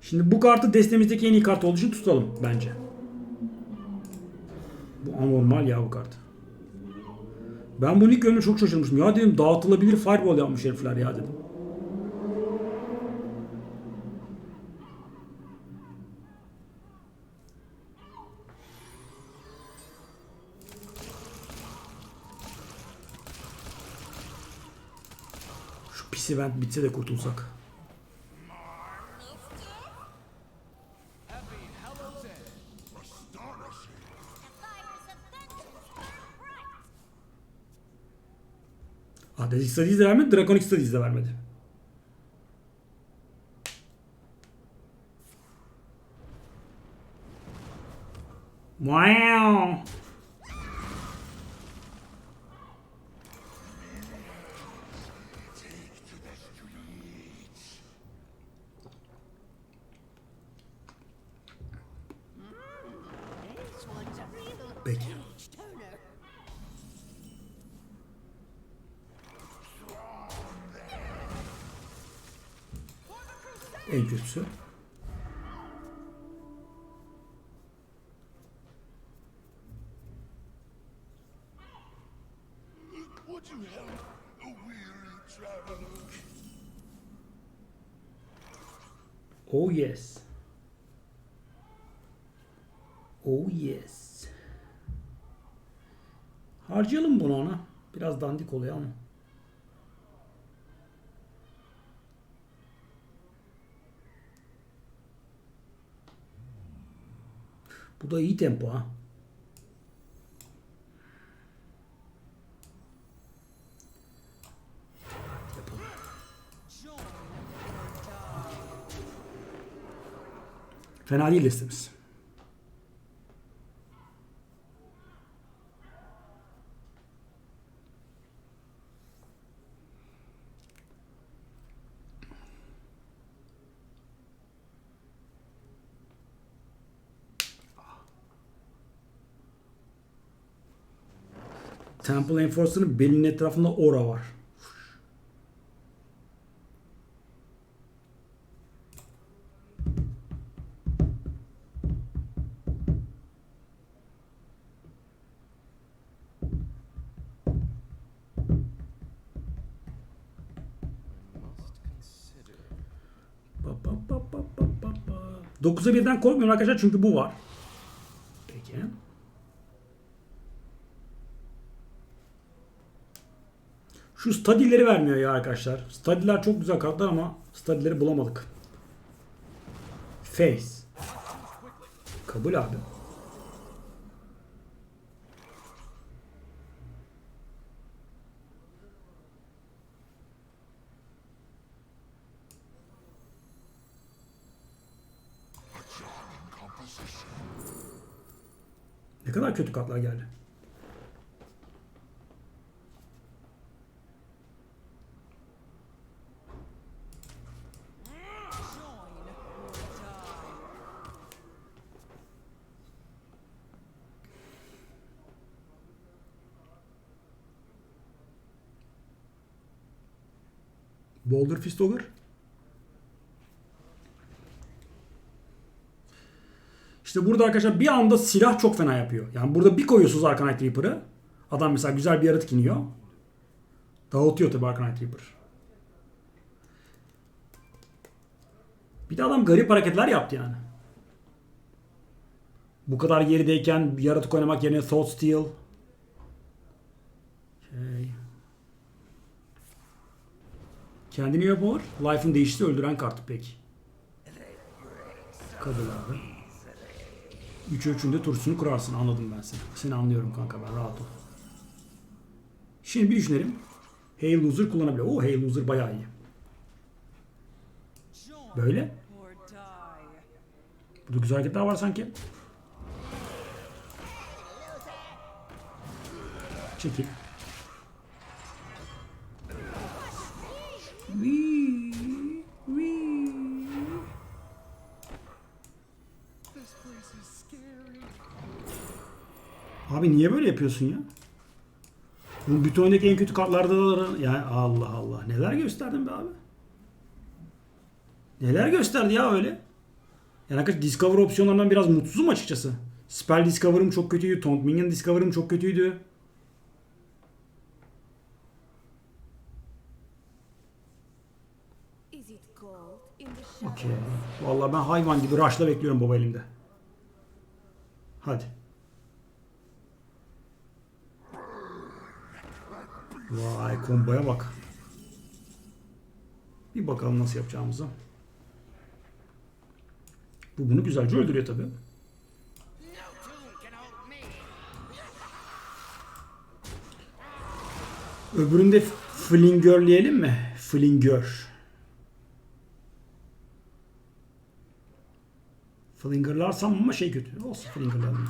Şimdi bu kartı destemizdeki en iyi kart olduğu için tutalım bence. Bu anormal ya bu kart. Ben bunu ilk görünce çok şaşırmıştım. Ya dedim dağıtılabilir fireball yapmış herifler ya dedim. Pis event bitse de kurtulsak. Atletic Studies de vermedi, Draconic Studies de vermedi. Wow. Peki. En kötüsü. Oh yes. Oh yes. Harcayalım bunu ona. Biraz dandik oluyor ama. Bu da iyi tempo ha. Fena değil listemiz. Temple Enforcer'ın belinin etrafında aura var. Ba, ba, ba, ba, ba, ba, ba. 9'a birden korkmuyorum arkadaşlar çünkü bu var. Şu study'leri vermiyor ya arkadaşlar. Study'ler çok güzel kartlar ama study'leri bulamadık. Face. Kabul abi. Ne kadar kötü kartlar geldi. Boulder Fist Ogre. İşte burada arkadaşlar bir anda silah çok fena yapıyor. Yani burada bir koyuyorsunuz Arcanite Reaper'ı. Adam mesela güzel bir yaratık iniyor. Dağıtıyor tabii Arcanite Reaper. Bir de adam garip hareketler yaptı yani. Bu kadar gerideyken yaratık oynamak yerine Thought Steal. Şey. Kendini yapar. Life'ın değişti öldüren kartı peki. Kabul abi. 3'e 3'ünde turşusunu kurarsın anladım ben seni. Seni anlıyorum kanka ben rahat ol. Şimdi bir düşünelim. Hey Loser kullanabiliyor. Oo Hey Loser bayağı iyi. Böyle. Burada güzel hareketler var sanki. Çekil. Abi niye böyle yapıyorsun ya? Bu bütün oyundaki en kötü kartlarda da yani Allah Allah neler gösterdin be abi. Neler gösterdi ya öyle. Yani arkadaş Discover opsiyonlarından biraz mutsuzum açıkçası. Spell Discover'ım çok kötüydü. Taunt Minion Discover'ım çok kötüydü. Okey. Vallahi ben hayvan gibi rush'la bekliyorum baba elimde. Hadi. Vay komboya bak. Bir bakalım nasıl yapacağımızı. Bu bunu güzelce öldürüyor tabi. Öbüründe Flingörleyelim mi? Flingör. Flingerlarsam ama şey kötü. Olsun Flingerlayalım.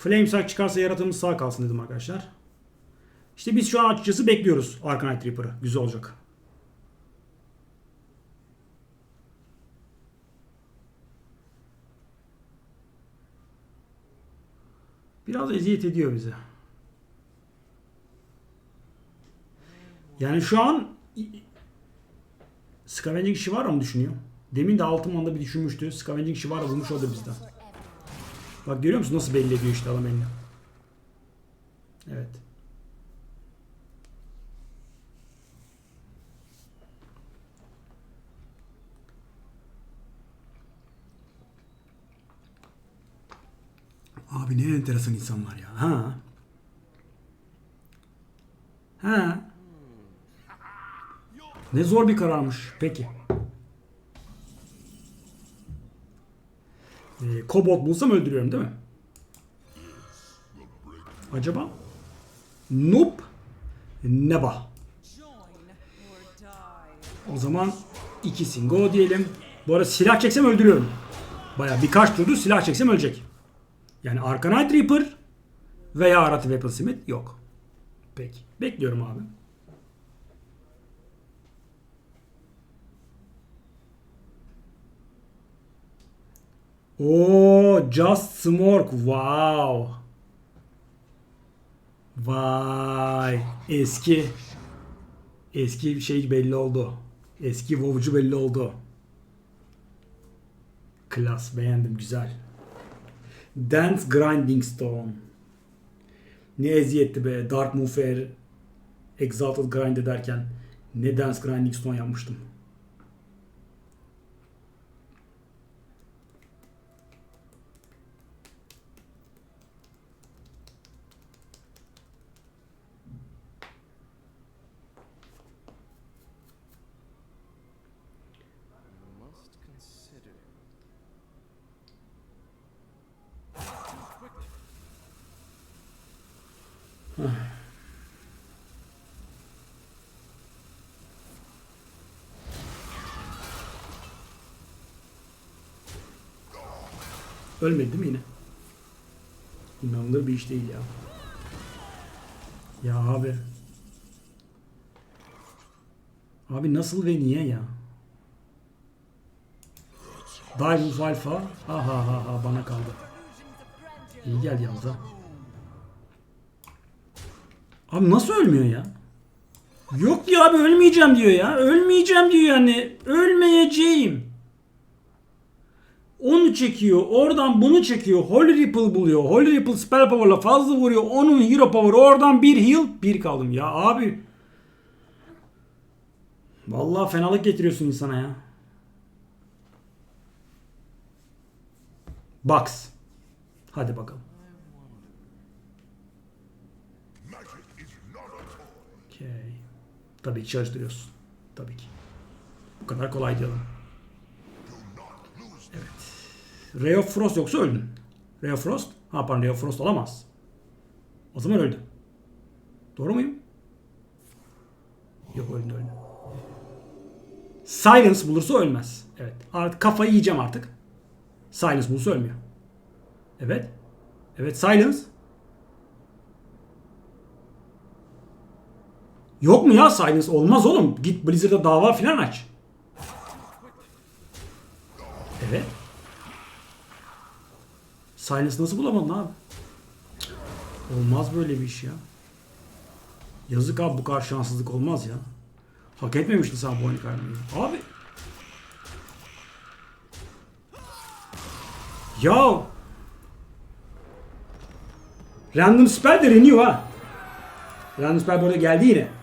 Flamesack çıkarsa yaratığımız sağ kalsın dedim arkadaşlar. İşte biz şu an açıkçası bekliyoruz Arcanite Reaper'ı. Güzel olacak. Biraz eziyet ediyor bize. Yani şu an Scavenging Shivara mı düşünüyor? Demin de Altınman'da bir düşünmüştü. Scavenging Shivara bulmuş o da bizden. Bak görüyor musun nasıl belli ediyor işte adam elini. Evet. Abi ne enteresan insanlar ya. Ha. Ha. Ne zor bir kararmış. Peki. Ee, kobold bulsam öldürüyorum değil mi? Acaba? Nope. Neba. O zaman iki singo diyelim. Bu arada silah çeksem öldürüyorum. Baya birkaç turdur silah çeksem ölecek. Yani Arcanite Reaper veya Arati Weaponsmith yok. Peki. Bekliyorum abi. Oo, Just Smoke. Wow. Vay. Eski. Eski bir şey belli oldu. Eski WoW'cu belli oldu. Klas beğendim güzel. Dance Grinding Stone. Ne eziyetti be. Dark Moon Fair Exalted Grind ederken ne Dance Grinding Stone yapmıştım. Ölmedi mi yine? İnanılır bir iş değil ya. Ya abi. Abi nasıl ve niye ya? Dive of Alpha. Ha ha ha ha bana kaldı. İyi geldi yalnız ha. Abi nasıl ölmüyor ya? Yok ya abi ölmeyeceğim diyor ya. Ölmeyeceğim diyor yani. Ölmeyeceğim. Onu çekiyor. Oradan bunu çekiyor. Holy Ripple buluyor. Holy Ripple spell power'la fazla vuruyor. Onun hero power oradan bir heal. Bir kaldım. Ya abi. Vallahi fenalık getiriyorsun insana ya. Box. Hadi bakalım. Tabii ki çalıştırıyorsun. Tabii ki. Bu kadar kolay diyorum. Evet. Ray of Frost yoksa öldün. Ray of Frost? Ha pardon Ray of Frost olamaz. O zaman öldü. Doğru muyum? Yok öldü öldü. Silence bulursa ölmez. Evet. Artık kafayı yiyeceğim artık. Silence bulursa ölmüyor. Evet. Evet Silence. Yok mu ya Silence? Olmaz oğlum. Git Blizzard'a dava filan aç. Evet. Silence nasıl bulamadın abi? Olmaz böyle bir iş ya. Yazık abi bu kadar şanssızlık olmaz ya. Hak etmemiştin sen bu oyunu kaybetmeyi. Abi. Ya. Random spell de renew ha. Random spell burada geldi yine.